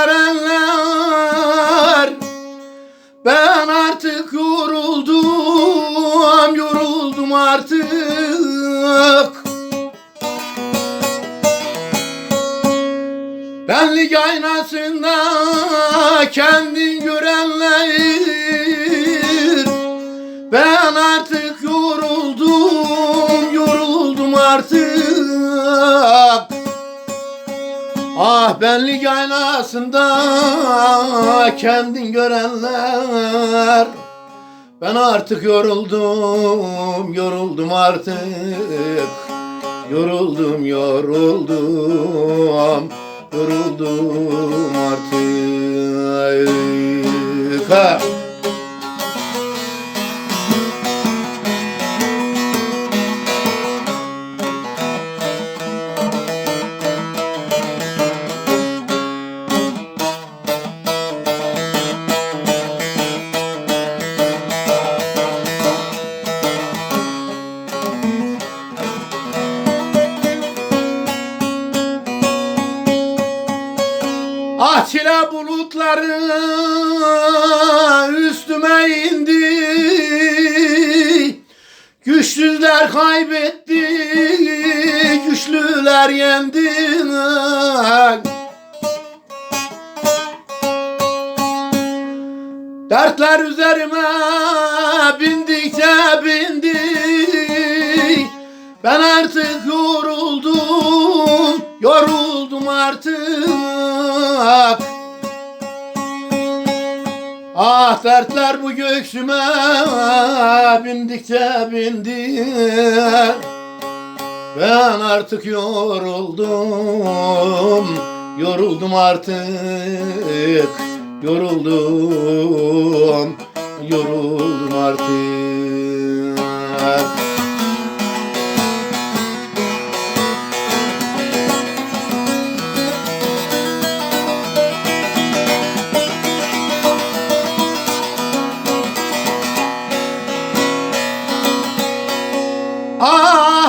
verenler Ben artık yoruldum Yoruldum artık. Benlik aynasında kendin görenler. Ben artık benlik aynasında kendin görenler. Ben artık yoruldum, yoruldum artık. Yoruldum, yoruldum, yoruldum artık. Ha. Çile bulutları üstüme indi. Güçsüzler kaybetti Güçlüler yendi. Dertler üzerime bindikçe bindi. Ben artık yoruldum, yoruldum artık. Ah dertler bu göğsüme bindikçe bindi. Ben artık yoruldum, yoruldum artık. Yoruldum, yoruldum artık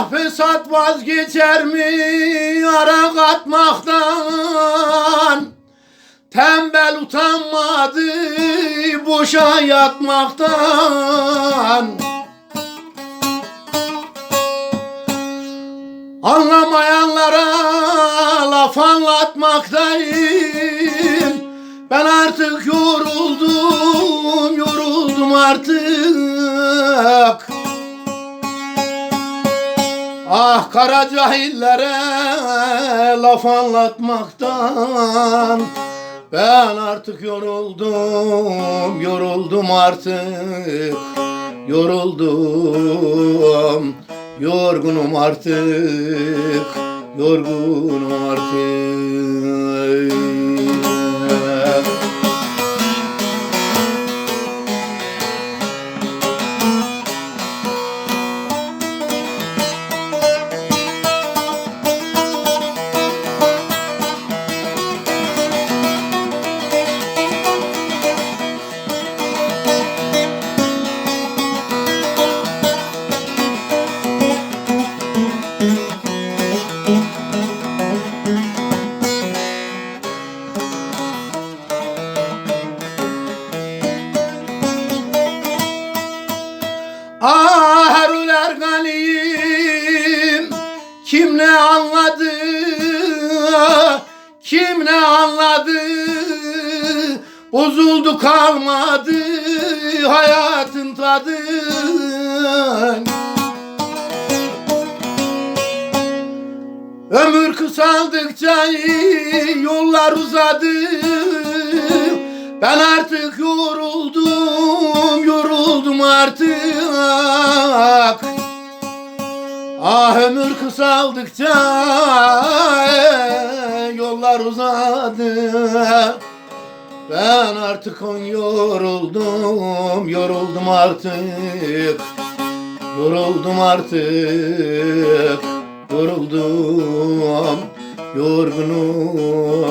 Fesat vazgeçer mi ara katmaktan? Tembel utanmadı boşa yatmaktan. Anlamayanlara laf anlatmaktayım. Ben artık yoruldum, yoruldum artık Ah kara cahillere laf anlatmaktan Ben artık yoruldum, yoruldum artık Yoruldum, yorgunum artık Yorgunum artık Ah Heruler galim. Kim ne anladı? Kim ne anladı? Bozuldu kalmadı Hayatın tadı. Ömür kısaldıkça yollar uzadı Ben artık yoruldum, yoruldum artık. Ah ömür kısaldıkça yollar uzadı. Ben artık on yoruldum, yoruldum artık. Yoruldum artık Yoruldum, yorgunum,